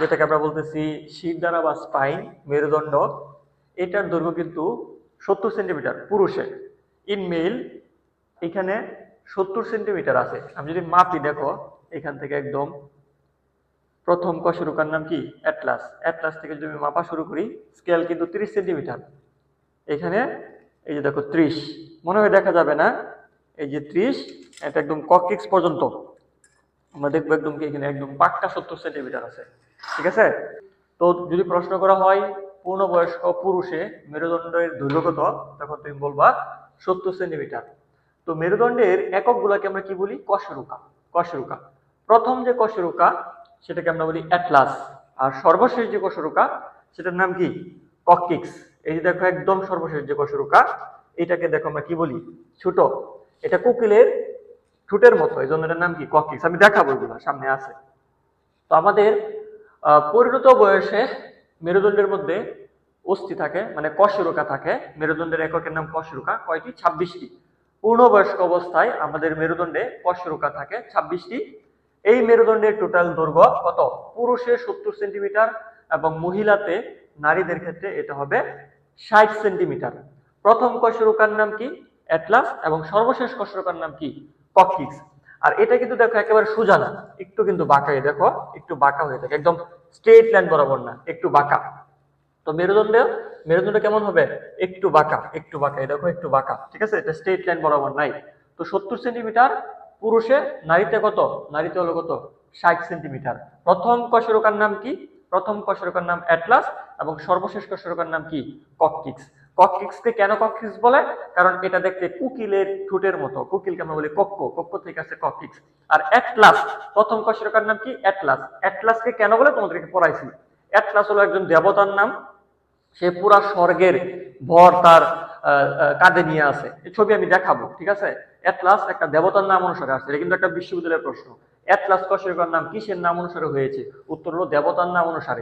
যেটাকে আমরা বলতেছি শির দ্বারা বা স্পাইন মেরুদণ্ড। এটার দৈর্ঘ্য কিন্তু সত্তর সেন্টিমিটার পুরুষে ইন মেল, এখানে সত্তর সেন্টিমিটার আছে। আমি যদি মাপি, দেখো, এখান থেকে একদম প্রথম কশরুকার নাম কি? অ্যাটলাস। অ্যাটলাস থেকে যদি মাপা শুরু করি, স্কেল কিন্তু তিরিশ সেন্টিমিটার। এখানে, এই যে দেখো, ত্রিশ। মনে হয় দেখা যাবে না? এই যে ত্রিশ, এটা একদম ককিক্স পর্যন্ত। আমরা দেখব একদম কি এখানে, একদম পাক্কা সত্তর সেন্টিমিটার আছে। ঠিক আছে? তো যদি প্রশ্ন করা হয়, পূর্ণবয়স্ক পুরুষে মেরুদণ্ডের দৈর্ঘ্য কত? তখন তুমি বলবা সত্তর সেন্টিমিটার। তো মেরুদণ্ডের এককগুলোকে আমরা কি বলি? কশরুকা। কশরুকা। প্রথম যে কশরুকা, সেটাকে আমরা বলি অ্যাটলাস। আর সর্বশেষ যে কশরুকা, সেটার নাম কি? ককিক্স এই যে দেখো, একদম সর্বশেষ যে কশরুকা, এটাকে দেখো আমরা কি বলি? ছোট। এটা কোকিলের ঠুটের মতো এই জন্য এটার নাম কি? ককিক্স। আমি দেখাবো এগুলো, সামনে আছে। তো আমাদের পরিণত বয়সে মেরুদণ্ডের মধ্যে অস্থি থাকে মানে কশরুকা থাকে। মেরুদণ্ডের এককের নাম কশরুকা, কয়টি? ছাব্বিশটি। পূর্ণবয়স্ক অবস্থায় আমাদের মেরুদণ্ডে কশরুকা থাকে, ছাব্বিশটি। এই মেরুদণ্ডের টোটাল দৈর্ঘ্য কত? পুরুষে সত্তর সেন্টিমিটার এবং মহিলাতে নারীদের ক্ষেত্রে এটা হবে ষাট সেন্টিমিটার। প্রথম কশরুকার নাম কি? অ্যাটলাস। এবং সর্বশেষ কশরুকার নাম কি? ককিক্স আর এটা কিন্তু দেখো একেবারে সোজা না একটু কিন্তু বাঁকা এই দেখো, একটু বাঁকা হয়ে থাকে, একদম স্ট্রেট লাইন বরাবর না, একটু বাঁকা। তো মেরুদণ্ড মেরুদণ্ড কেমন হবে? একটু বাঁকা একটু বাঁকা দেখো একটু বাঁকা, ঠিক আছে? এটা স্ট্রেট লাইন বরাবর নাই। তো সত্তর সেন্টিমিটার পুরুষে, নারীতে কত? নারীতে হলো কত? ষাট সেন্টিমিটার। প্রথম কশরকার নাম কি? প্রথম কশরকার নাম অ্যাটলাস এবং সর্বশেষ কশরকার নাম কি? কককিক্স কককিক্সকে কেন কককিক্স বলে? কারণ এটা দেখতে কুকিলের ঠোঁটের মতো। কুকিলকে আমরা বলি কক্ক কক্ক থেকে আছে কককিক্স আর অ্যাটলাস, প্রথম কশরকার নাম কি? অ্যাটলাস। অ্যাটলাসকে কেন বলে? তোমাদেরকে পড়াইছি। অ্যাটলাস হলো একজন দেবতার নাম। সে পুরা স্বর্গের ভর তার কাঁধে নিয়ে আসে। এই ছবি আমি দেখাবো, ঠিক আছে? অ্যাটলাস একটা দেবতার নাম অনুসারে আসছে। এটা কিন্তু একটা বিশ্ববিদ্যালয়ের প্রশ্ন। অ্যাটলাস কশরকার নাম কিসের নাম অনুসারে হয়েছে? উত্তর হলো দেবতার নাম অনুসারে।